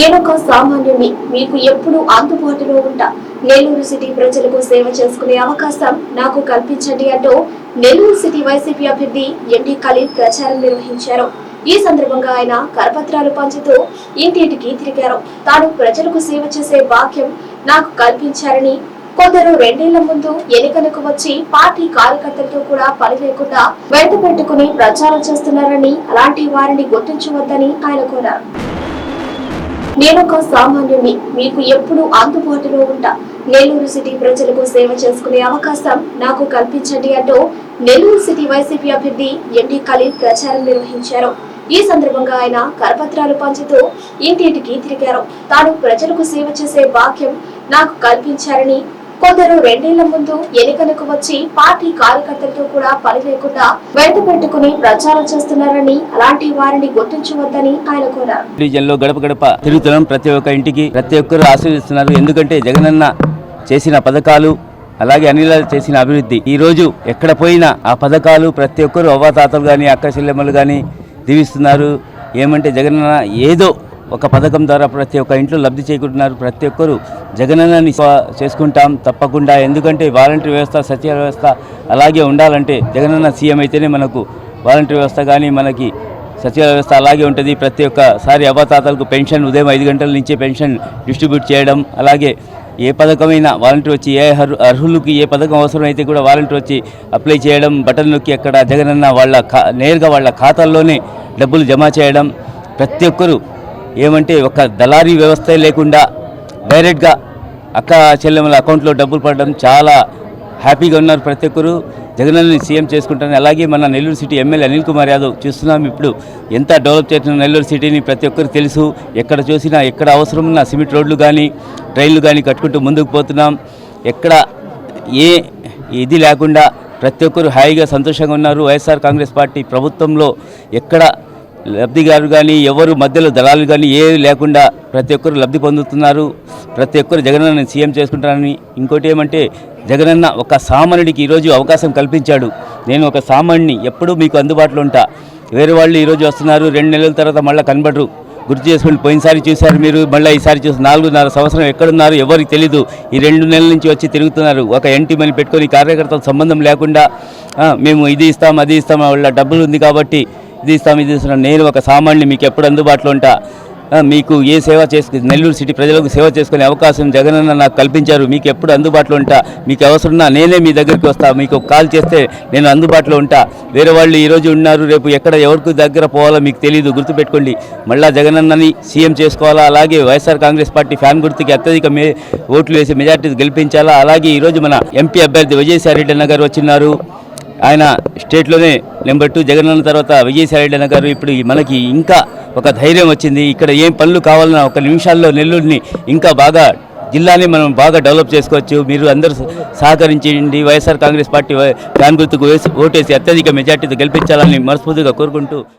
నేనొక సామాన్యుని మీకు ఎప్పుడు అందుబాటులో ఉంటా. నెల్లూరు సిటీ ప్రజలకు సేవ చేసుకునే అవకాశం నాకు కల్పించండి అంటూ నెల్లూరు సిటీ వైసీపీ అభ్యర్థి ఎండి ఖలీల్ ప్రచారం నిర్వహించారు. ఈ సందర్భంగా ఆయన కరపత్రాలు పంచుతూ ఇంటింటికి తిరిగారు. తాను ప్రజలకు సేవ చేసే భాగ్యం నాకు కల్పించారని కొందరు రెండేళ్ళ ముందు ఎన్నికలకు వచ్చి పార్టీ కార్యకర్తలతో కూడా పని లేకుండా వెంట పెట్టుకుని ప్రచారం చేస్తున్నారని అలాంటి వారిని గుర్తించవద్దని ఆయన కోరారు. నేనొక సామాన్యుని మీకు ఎప్పుడు అందుబాటులో ఉంటా. నెల్లూరు సిటీ ప్రజలకు సేవ చేసుకునే అవకాశం నాకు కల్పించండి అంటూ నెల్లూరు సిటీ వైసీపీ అభ్యర్థి ఎండి ఖలీల్ ప్రచారం నిర్వహించారు. ఈ సందర్భంగా ఆయన కరపత్రాలు పంచుతూ ఇంటింటికి తిరిగారు. తాను ప్రజలకు సేవ చేసే భాగ్యం నాకు కల్పించారని కొందరు రెండేళ్ళ ముందు ఎన్నికలకు వచ్చి పార్టీ కార్యకర్తలతో కూడా పని లేకుండా వెంట పెట్టుకుని ప్రచారం చేస్తున్నారని అలాంటి వారిని గుర్తించవద్దని ఆయన కోరారు. డివిజన్లో గడప గడప తిరుగుతున్నాం ప్రతి ఒక్క ఇంటికి ప్రతి ఒక్కరు ఆశీర్వదిస్తున్నారు. ఎందుకంటే జగనన్న చేసిన పథకాలు అలాగే అనిల చేసిన అభివృద్ధి. ఈ రోజు ఎక్కడ పోయినా ఆ పథకాలు ప్రతి ఒక్కరు అవ్వాతాతలు కానీ అక్క చెల్లెమ్మలు కానీ దీవిస్తున్నారు. ఏమంటే జగనన్న ఏదో ఒక పథకం ద్వారా ప్రతి ఒక్క ఇంట్లో లబ్ధి చేకూరుతున్నారు. ప్రతి ఒక్కరు జగనన్నని చేసుకుంటాం తప్పకుండా. ఎందుకంటే వాలంటీర్ వ్యవస్థ సచివ వ్యవస్థ అలాగే ఉండాలంటే జగనన్న సీఎం అయితేనే మనకు వాలంటీర్ వ్యవస్థ కానీ మనకి సచివ వ్యవస్థ అలాగే ఉంటుంది. ప్రతి ఒక్కసారి అవతాతలకు పెన్షన్ ఉదయం ఐదు గంటల నుంచే పెన్షన్ డిస్ట్రిబ్యూట్ చేయడం. అలాగే ఏ పథకమైనా వాలంటీర్ వచ్చి ఏ అర్హు అర్హులకి ఏ పథకం అవసరమైతే కూడా వాలంటీర్ వచ్చి అప్లై చేయడం బటన్ నొక్కి అక్కడ జగనన్న వాళ్ళ నేరుగా వాళ్ళ ఖాతాల్లోనే డబ్బులు జమ చేయడం. ప్రతి ఒక్కరు ఏమంటే ఒక దళారీ వ్యవస్థ లేకుండా డైరెక్ట్గా అక్క చెల్లెమ్మల అకౌంట్లో డబ్బులు పడడం చాలా హ్యాపీగా ఉన్నారు ప్రతి ఒక్కరు. జగనన్నని సీఎం చేసుకుంటాను అలాగే మన నెల్లూరు సిటీ ఎమ్మెల్యే అనిల్ కుమార్ యాదవ్ చూస్తున్నాం ఇప్పుడు. ఎంత డెవలప్ చేసిన నెల్లూరు సిటీని ప్రతి ఒక్కరు తెలుసు. ఎక్కడ చూసినా ఎక్కడ అవసరం ఉన్న సిమెంట్ రోడ్లు కానీ ట్రైన్లు కానీ కట్టుకుంటూ ముందుకు పోతున్నాం. ఎక్కడ ఏ ఇది లేకుండా ప్రతి ఒక్కరు హాయిగా సంతోషంగా ఉన్నారు. వైఎస్ఆర్ కాంగ్రెస్ పార్టీ ప్రభుత్వంలో ఎక్కడ లబ్ధిదారు కానీ ఎవరు మధ్యలో దళాలు కానీ ఏది లేకుండా ప్రతి ఒక్కరు లబ్ధి పొందుతున్నారు. ప్రతి ఒక్కరు జగనన్న సీఎం చేసుకుంటారని. ఇంకోటి ఏమంటే జగనన్న ఒక సామాన్యుడికి ఈరోజు అవకాశం కల్పించాడు. నేను ఒక సామాన్యుని ఎప్పుడూ మీకు అందుబాటులో ఉంటా. వేరే వాళ్ళు ఈరోజు వస్తున్నారు రెండు నెలల తర్వాత మళ్ళీ కనబడరు. గుర్తు చేసుకుని పోయినసారి చూశారు మీరు మళ్ళీ ఈసారి చూసి నాలుగున్నర సంవత్సరం ఎక్కడున్నారు ఎవరికి తెలీదు. ఈ రెండు నెలల నుంచి వచ్చి తిరుగుతున్నారు. ఒక ఎంటీ మని పెట్టుకొని కార్యకర్తల సంబంధం లేకుండా మేము ఇది ఇస్తాం అది ఇస్తాం వాళ్ళ డబ్బులు ఉంది కాబట్టి ఇది ఇస్తాం ఇది నేను ఒక సామాన్యుని మీకు ఎప్పుడు అందుబాటులో ఉంటా? మీకు ఏ సేవ చేసుకు నెల్లూరు సిటీ ప్రజలకు సేవ చేసుకునే అవకాశం జగనన్న నాకు కల్పించారు. మీకు ఎప్పుడు అందుబాటులో ఉంటా? మీకు అవసరం నేనే మీ దగ్గరికి వస్తా. మీకు కాల్ చేస్తే నేను అందుబాటులో ఉంటా. వేరే వాళ్ళు ఈరోజు ఉన్నారు రేపు ఎక్కడ ఎవరికి దగ్గర పోవాలో మీకు తెలియదు గుర్తుపెట్టుకోండి. మళ్ళా జగనన్నని సీఎం చేసుకోవాలా? అలాగే వైఎస్ఆర్ కాంగ్రెస్ పార్టీ ఫ్యాన్ గుర్తుకి అత్యధిక మే ఓట్లు వేసి మెజార్టీ గెలిపించాలా? అలాగే ఈరోజు మన ఎంపీ అభ్యర్థి విజయసాయి రెడ్డి అన్న గారు వచ్చినారు ఆయన స్టేట్లోనే నెంబర్ టూ జగనన్న తర్వాత విజయసాయి అన్న గారు ఇప్పుడు మనకి ఇంకా ఒక ధైర్యం వచ్చింది. ఇక్కడ ఏం పనులు కావాలన్నా ఒక నిమిషాల్లో నెల్లూరుని ఇంకా బాగా జిల్లాని మనం బాగా డెవలప్ చేసుకోవచ్చు. మీరు అందరూ సహకరించండి. వైఎస్ఆర్ కాంగ్రెస్ పార్టీ ఫ్యాన్ గుర్తుకు వేసి ఓటేసి అత్యధిక మెజార్టీతో గెలిపించాలని మనస్ఫూర్తిగా కోరుకుంటూ